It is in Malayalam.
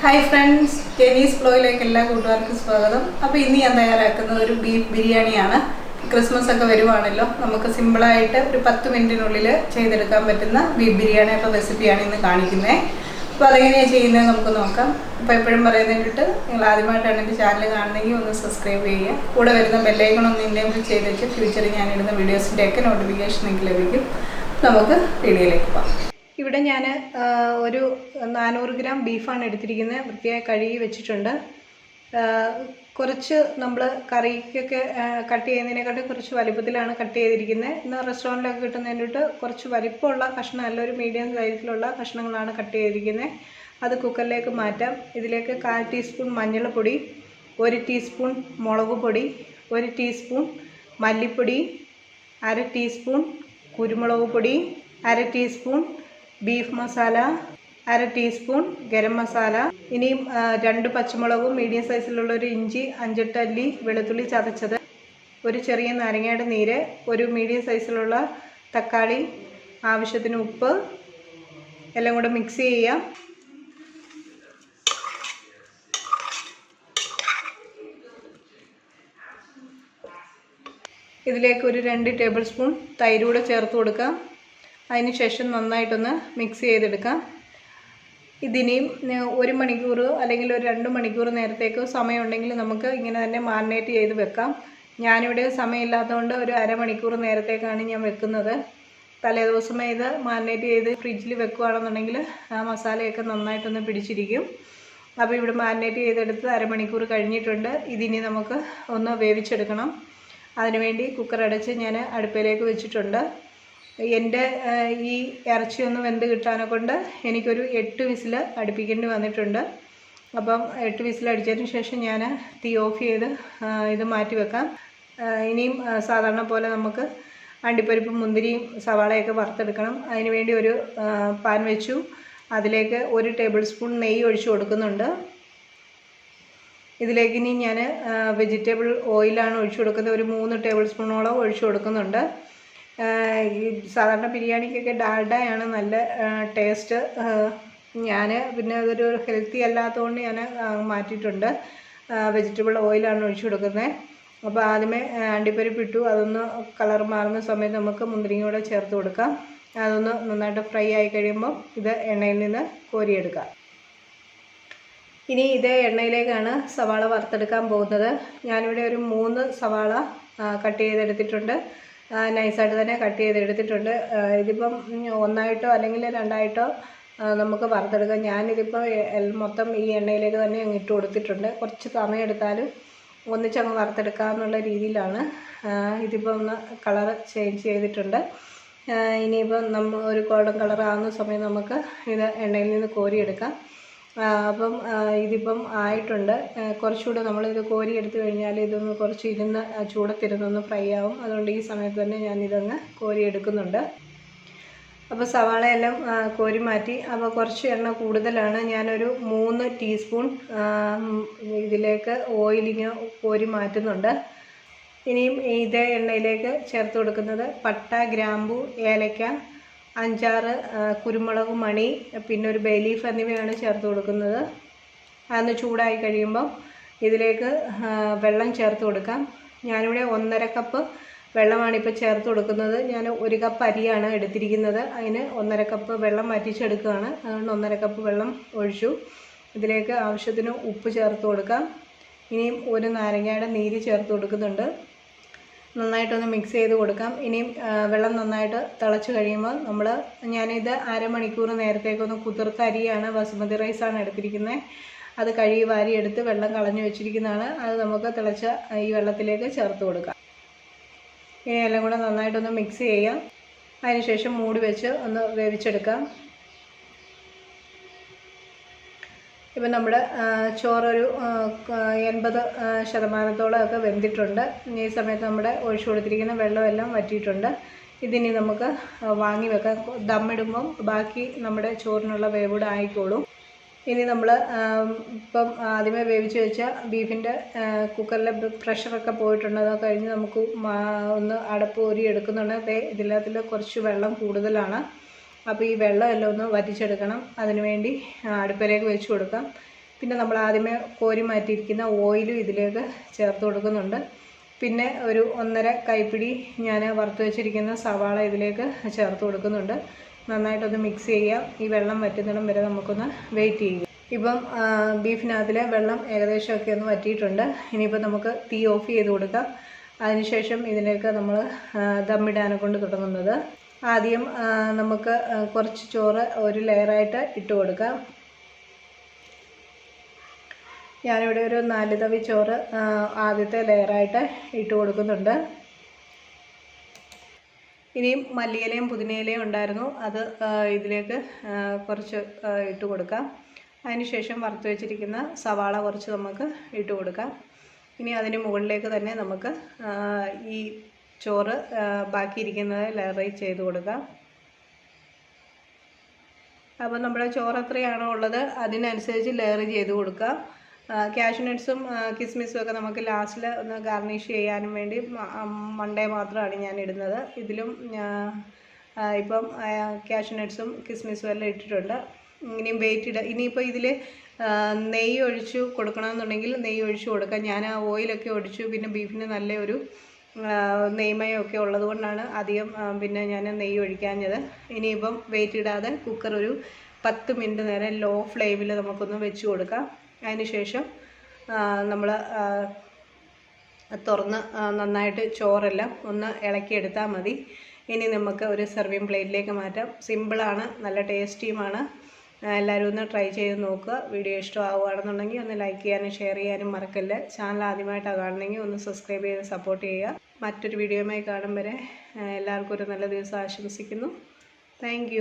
ഹായ് ഫ്രണ്ട്സ് ടെനീസ് ഫ്ലോയിലേക്ക് എല്ലാ കൂട്ടുകാർക്കും സ്വാഗതം. അപ്പോൾ ഇന്ന് ഞാൻ തയ്യാറാക്കുന്നത് ഒരു ബീഫ് ബിരിയാണിയാണ്. ക്രിസ്മസ് ഒക്കെ വരുവാണല്ലോ. നമുക്ക് സിമ്പിളായിട്ട് ഒരു പത്ത് മിനിറ്റിനുള്ളിൽ ചെയ്തെടുക്കാൻ പറ്റുന്ന ബീഫ് ബിരിയാണിയുടെ റെസിപ്പിയാണ് ഇന്ന് കാണിക്കുന്നത് അപ്പോൾ അതെങ്ങനെയാണ് ചെയ്യുന്നത് നമുക്ക് നോക്കാം. അപ്പോൾ എപ്പോഴും പറയുന്നതിട്ട് നിങ്ങൾ ആദ്യമായിട്ടാണ് എന്റെ ചാനൽ കാണുന്നെങ്കിൽ ഒന്ന് സബ്സ്ക്രൈബ് ചെയ്യുക. കൂടെ വരുന്ന ബെല്ലൈക്കൺ ഒന്ന് ഇന്നേബിൾ ചെയ്ത് വെച്ച് ഫ്യൂച്ചറിൽ ഞാനിടുന്ന വീഡിയോസിന്റെയൊക്കെ നോട്ടിഫിക്കേഷൻ നിങ്ങൾക്ക് ലഭിക്കും. നമുക്ക് വീഡിയോയിലേക്ക് പോകാം. ഇവിടെ ഞാൻ ഒരു നാനൂറ് ഗ്രാം ബീഫാണ് എടുത്തിരിക്കുന്നത്. വൃത്തിയായി കഴുകി വെച്ചിട്ടുണ്ട്. കുറച്ച് നമ്മൾ കറിക്കൊക്കെ കട്ട് ചെയ്യുന്നതിനെക്കാട്ടി കുറച്ച് വലിപ്പത്തിലാണ് കട്ട് ചെയ്തിരിക്കുന്നത്. ഇന്ന് റെസ്റ്റോറന്റിലൊക്കെ കിട്ടുന്നതിന് കുറച്ച് വലിപ്പമുള്ള കഷ്ണം അല്ല ഒരു മീഡിയം സൈസിലുള്ള കഷ്ണങ്ങളാണ് കട്ട് ചെയ്തിരിക്കുന്നത്. അത് കുക്കറിലേക്ക് മാറ്റാം. ഇതിലേക്ക് കാൽ ടീസ്പൂൺ മഞ്ഞൾപ്പൊടി ഒരു ടീസ്പൂൺ മുളക് പൊടി ഒരു ടീസ്പൂൺ മല്ലിപ്പൊടി അര ടീസ്പൂൺ കുരുമുളക് പൊടി അര ടീസ്പൂൺ ബീഫ് മസാല അര ടീസ്പൂൺ ഗരം മസാല ഇനിയും രണ്ട് പച്ചമുളകും മീഡിയം സൈസിലുള്ള ഒരു ഇഞ്ചി അഞ്ചെട്ട് അല്ലി വെളുത്തുള്ളി ചതച്ചത് ഒരു ചെറിയ നാരങ്ങയുടെ നീര് ഒരു മീഡിയം സൈസിലുള്ള തക്കാളി ആവശ്യത്തിന് ഉപ്പ് എല്ലാം കൂടെ മിക്സ് ചെയ്യാം ഇതിലേക്ക് ഒരു രണ്ട് ടേബിൾ സ്പൂൺ തൈരൂടെ ചേർത്ത് കൊടുക്കാം അതിന് ശേഷം നന്നായിട്ടൊന്ന് മിക്സ് ചെയ്തെടുക്കാം. ഇതിനെയും ഒരു മണിക്കൂർ അല്ലെങ്കിൽ ഒരു രണ്ട് മണിക്കൂർ നേരത്തേക്ക് സമയമുണ്ടെങ്കിൽ നമുക്ക് ഇങ്ങനെ തന്നെ മാറിനേറ്റ് ചെയ്ത് വെക്കാം. ഞാനിവിടെ സമയമില്ലാത്തതുകൊണ്ട് ഒരു അരമണിക്കൂർ നേരത്തേക്കാണ് ഞാൻ വെക്കുന്നത്. തലേദിവസമേ ഇത് മാറിനേറ്റ് ചെയ്ത് ഫ്രിഡ്ജിൽ വെക്കുകയാണെന്നുണ്ടെങ്കിൽ ആ മസാലയൊക്കെ നന്നായിട്ടൊന്ന് പിടിച്ചിരിക്കും. അപ്പോൾ ഇവിടെ മാറിനേറ്റ് ചെയ്തെടുത്ത് അരമണിക്കൂർ കഴിഞ്ഞിട്ടുണ്ട്. ഇതിനി നമുക്ക് ഒന്ന് വേവിച്ചെടുക്കണം. അതിനുവേണ്ടി കുക്കർ അടച്ച് ഞാൻ അടുപ്പിലേക്ക് വെച്ചിട്ടുണ്ട്. എന്റെ ഈ ഇറച്ചി ഒന്ന് വെന്ത് കിട്ടാനെ കൊണ്ട് എനിക്കൊരു എട്ട് വിസിൽ അടുപ്പിക്കേണ്ടി വന്നിട്ടുണ്ട്. അപ്പം എട്ട് വിസിൽ അടിച്ചതിന് ശേഷം ഞാൻ തീ ഓഫ് ചെയ്ത് ഇത് മാറ്റി വെക്കാം. ഇനിയും സാധാരണ പോലെ നമുക്ക് അണ്ടിപ്പരിപ്പും മുന്തിരിയും സവാളയൊക്കെ വറുത്തെടുക്കണം. അതിന് വേണ്ടി ഒരു പാൻ വെച്ചു. അതിലേക്ക് ഒരു ടേബിൾ സ്പൂൺ നെയ്യ് ഒഴിച്ച് കൊടുക്കുന്നുണ്ട്. ഇതിലേക്ക് ഇനി ഞാൻ വെജിറ്റബിൾ ഓയിലാണ് ഒഴിച്ചു കൊടുക്കുന്നത്. ഒരു മൂന്ന് ടേബിൾ സ്പൂണോളം ഒഴിച്ചു കൊടുക്കുന്നുണ്ട്. ഈ സാധാരണ ബിരിയാണിക്കൊക്കെ ഡാൽഡയാണ് നല്ല ടേസ്റ്റ് ഞാൻ പിന്നെ അതൊരു ഹെൽത്തി അല്ലാത്തതുകൊണ്ട് ഞാൻ മാറ്റിയിട്ടുണ്ട്. വെജിറ്റബിൾ ഓയിലാണ് ഒഴിച്ചു കൊടുക്കുന്നത് അപ്പോൾ ആദ്യമേ അണ്ടിപ്പരിപ്പിട്ടു അതൊന്ന് കളർ മാറുന്ന സമയത്ത് നമുക്ക് മുന്തിരിങ്ങ കൂടെ ചേർത്ത് കൊടുക്കാം. അതൊന്ന് നന്നായിട്ട് ഫ്രൈ ആയി കഴിയുമ്പോൾ ഇത് എണ്ണയിൽ നിന്ന് കോരിയെടുക്കാം. ഇനി ഇത് എണ്ണയിലേക്കാണ് സവാള വറുത്തെടുക്കാൻ പോകുന്നത്. ഞാനിവിടെ ഒരു മൂന്ന് സവാള കട്ട് ചെയ്തെടുത്തിട്ടുണ്ട്. നൈസായിട്ട് തന്നെ കട്ട് ചെയ്ത് എടുത്തിട്ടുണ്ട്. ഇതിപ്പം ഒന്നായിട്ടോ അല്ലെങ്കിൽ രണ്ടായിട്ടോ നമുക്ക് വറുത്തെടുക്കാം. ഞാനിതിപ്പോൾ മൊത്തം ഈ എണ്ണയിലേക്ക് തന്നെ അങ്ങ് ഇട്ട് കൊടുത്തിട്ടുണ്ട്. കുറച്ച് സമയം എടുത്താലും ഒന്നിച്ചങ്ങ് വറുത്തെടുക്കാമെന്നുള്ള രീതിയിലാണ്. ഇതിപ്പോൾ ഒന്ന് കളർ ചേഞ്ച് ചെയ്തിട്ടുണ്ട്. ഇനിയിപ്പം നമ്മൾ ഒരു ഗോൾഡൻ കളറാകുന്ന സമയം നമുക്ക് ഇത് എണ്ണയിൽ നിന്ന് കോരിയെടുക്കാം. അപ്പം ഇതിപ്പം ആയിട്ടുണ്ട്. കുറച്ചുകൂടെ നമ്മളിത് കോരി എടുത്തു കഴിഞ്ഞാൽ ഇതൊന്ന് കുറച്ച് ഇരുന്ന് ചൂടത്തിരുന്നൊന്ന് ഫ്രൈ ആവും. അതുകൊണ്ട് ഈ സമയത്ത് തന്നെ ഇതങ്ങ് കോരി എടുക്കുന്നുണ്ട് അപ്പോൾ സവാളയെല്ലാം കോരി മാറ്റി. അപ്പോൾ കുറച്ച് എണ്ണ കൂടുതലാണ്. ഞാനൊരു മൂന്ന് ടീസ്പൂൺ ഇതിലേക്ക് ഓയിലിന് കോരി മാറ്റുന്നുണ്ട്. ഇനിയും ഇതേ എണ്ണയിലേക്ക് ചേർത്ത് കൊടുക്കുന്നത് പട്ട ഗ്രാമ്പു ഏലക്ക അഞ്ചാറ് കുരുമുളക് മണി പിന്നെ ഒരു ബേ ലീഫ് എന്നിവയാണ് ചേർത്ത് കൊടുക്കുന്നത്. അതൊന്ന് ചൂടായി കഴിയുമ്പോൾ ഇതിലേക്ക് വെള്ളം ചേർത്ത് കൊടുക്കാം. ഞാനിവിടെ ഒന്നര കപ്പ് വെള്ളമാണ് ഇപ്പോൾ ചേർത്ത് കൊടുക്കുന്നത്. ഞാൻ ഒരു കപ്പ് അരിയാണ് എടുത്തിരിക്കുന്നത്. അതിന് ഒന്നര കപ്പ് വെള്ളം വറ്റിച്ചെടുക്കുകയാണ്. അതുകൊണ്ട് ഒന്നര കപ്പ് വെള്ളം ഒഴിച്ചു. ഇതിലേക്ക് ആവശ്യത്തിന് ഉപ്പ് ചേർത്ത് കൊടുക്കാം. ഇനിയും ഒരു നാരങ്ങയുടെ നീര് ചേർത്ത് കൊടുക്കുന്നുണ്ട്. നന്നായിട്ടൊന്ന് മിക്സ് ചെയ്ത് കൊടുക്കാം. ഇനിയും വെള്ളം നന്നായിട്ട് തിളച്ച് കഴിയുമ്പോൾ നമ്മൾ ഞാനിത് അരമണിക്കൂർ നേരത്തേക്കൊന്ന് കുതിർത്ത അരിയാണ് ബസുമതി റൈസാണ് എടുത്തിരിക്കുന്നത് അത് കഴുകി വാരിയെടുത്ത് വെള്ളം കളഞ്ഞു വെച്ചിരിക്കുന്നതാണ്. അത് നമുക്ക് തിളച്ച ഈ വെള്ളത്തിലേക്ക് ചേർത്ത് കൊടുക്കാം. ഇനി എല്ലാം കൂടെ നന്നായിട്ടൊന്ന് മിക്സ് ചെയ്യാം. അതിനുശേഷം മൂടി വെച്ച് ഒന്ന് വേവിച്ചെടുക്കാം. ഇപ്പം നമ്മൾ ചോറൊരു എൺപത് ശതമാനത്തോളം ഒക്കെ വെന്തിട്ടുണ്ട്. ഈ സമയത്ത് നമ്മുടെ ഒഴിച്ചു കൊടുത്തിരിക്കുന്ന വെള്ളമെല്ലാം വറ്റിയിട്ടുണ്ട്. ഇതിനി നമുക്ക് വാങ്ങി വെക്കാം. ദമ്മിടുമ്പം ബാക്കി നമ്മുടെ ചോറിനുള്ള വേവൂടെ ആയിക്കോളും. ഇനി നമ്മൾ ഇപ്പം ആദ്യമേ വേവിച്ച് വെച്ച ബീഫിന്റെ കുക്കറിലെ പ്രഷറൊക്കെ പോയിട്ടുണ്ട്. അത് കഴിഞ്ഞ് നമുക്ക് ഒന്ന് അടപ്പ് ഊരി എടുക്കുന്നുണ്ട്. ദേ ഇതിനകത്തിൽ കുറച്ച് വെള്ളം കൂടുതലാണ്. അപ്പോൾ ഈ വെള്ളം എല്ലാം ഒന്ന് വറ്റിച്ചെടുക്കണം. അതിനുവേണ്ടി വേണ്ടി അടുപ്പിലേക്ക് വെച്ച് കൊടുക്കാം. പിന്നെ നമ്മൾ ആദ്യമേ കോരി മാറ്റിയിരിക്കുന്ന ഓയിലും ഇതിലേക്ക് ചേർത്ത് കൊടുക്കുന്നുണ്ട്. പിന്നെ ഒരു ഒന്നര കൈപ്പിടി ഞാൻ വറുത്ത് വെച്ചിരിക്കുന്ന സവാള ഇതിലേക്ക് ചേർത്ത് കൊടുക്കുന്നുണ്ട്. നന്നായിട്ടൊന്ന് മിക്സ് ചെയ്യാം ഈ വെള്ളം വറ്റുന്നിടം വരെ നമുക്കൊന്ന് വെയിറ്റ് ചെയ്യുക. ഇപ്പം ബീഫിനകത്തിലെ വെള്ളം ഏകദേശമൊക്കെ ഒന്ന് വറ്റിയിട്ടുണ്ട്. ഇനിയിപ്പോൾ നമുക്ക് തീ ഓഫ് ചെയ്ത് കൊടുക്കാം. അതിനുശേഷം ഇതിലേക്ക് നമ്മൾ ദമ്മിടാനെ കൊണ്ട് തുടങ്ങുന്നത്. ആദ്യം നമുക്ക് കുറച്ച് ചോറ് ഒരു ലെയറായിട്ട് ഇട്ട് കൊടുക്കാം. ഞാനിവിടെ ഒരു നാല് തവി ചോറ് ആദ്യത്തെ ലെയറായിട്ട് ഇട്ട് കൊടുക്കുന്നുണ്ട്. ഇനിയും മല്ലിയിലയും പുതിനയിലയും ഉണ്ടായിരുന്നു. അത് ഇതിലേക്ക് കുറച്ച് ഇട്ട് കൊടുക്കാം. അതിനുശേഷം വറുത്ത് വെച്ചിരിക്കുന്ന സവാള കുറച്ച് നമുക്ക് ഇട്ട് കൊടുക്കാം. ഇനി അതിന് മുകളിലേക്ക് തന്നെ നമുക്ക് ഈ ചോറ് ബാക്കി ബാക്കിയിരിക്കുന്നത് ലെയറൈ ചെയ്ത് കൊടുക്കാം അപ്പോൾ നമ്മുടെ ചോറ് എത്രയാണോ ഉള്ളത് അതിനനുസരിച്ച് ലെയർ ചെയ്ത് കൊടുക്കുക. ക്യാഷ് നട്ട്സും കിസ്മിസും ഒക്കെ നമുക്ക് ലാസ്റ്റിൽ ഒന്ന് ഗാർണിഷ് ചെയ്യാനും വേണ്ടി മൺഡേ മാത്രമാണ് ഞാൻ ഇടുന്നത്. ഇതിലും ഇപ്പം ക്യാഷ് നട്ട്സും കിസ്മിസും എല്ലാം ഇട്ടിട്ടുണ്ട്. ഇനിയും വെയിറ്റ് ഇട ഇനിയിപ്പോൾ ഇതിൽ നെയ്യ് ഒഴിച്ച് കൊടുക്കണമെന്നുണ്ടെങ്കിൽ നെയ്യ് ഒഴിച്ച് കൊടുക്കാം ഞാൻ ആ ഓയിലൊക്കെ ഒഴിച്ചു പിന്നെ ബീഫിന് നല്ല ഒരു നെയ്മയമൊക്കെ ഉള്ളത് കൊണ്ടാണ് അധികം പിന്നെ ഞാൻ നെയ്യ് ഒഴിക്കാഞ്ഞത്. ഇനിയിപ്പം വെയിറ്റ് ഇടാതെ കുക്കർ ഒരു പത്ത് മിനിറ്റ് നേരം ലോ ഫ്ലെയിമിൽ നമുക്കൊന്ന് വെച്ച് കൊടുക്കാം. അതിന് ശേഷം നമ്മൾ തുറന്ന് നന്നായിട്ട് ചോറെല്ലാം ഒന്ന് ഇളക്കിയെടുത്താൽ മതി. ഇനി നമുക്ക് ഒരു സെർവിങ് പ്ലേറ്റിലേക്ക് മാറ്റാം. സിമ്പിളാണ് നല്ല ടേസ്റ്റിയുമാണ് എല്ലാവരും ഒന്ന് ട്രൈ ചെയ്ത് നോക്കുക. വീഡിയോ ഇഷ്ടമാവുകയാണെന്നുണ്ടെങ്കിൽ ഒന്ന് ലൈക്ക് ചെയ്യാനും ഷെയർ ചെയ്യാനും മറക്കല്ല. ചാനൽ ആദ്യമായിട്ടാണ് കാണുന്നെങ്കിൽ ഒന്ന് സബ്സ്ക്രൈബ് ചെയ്ത് സപ്പോർട്ട് ചെയ്യുക. മറ്റൊരു വീഡിയോയുമായി കാണും വരെ എല്ലാവർക്കും ഒരു നല്ല ദിവസം ആശംസിക്കുന്നു. താങ്ക്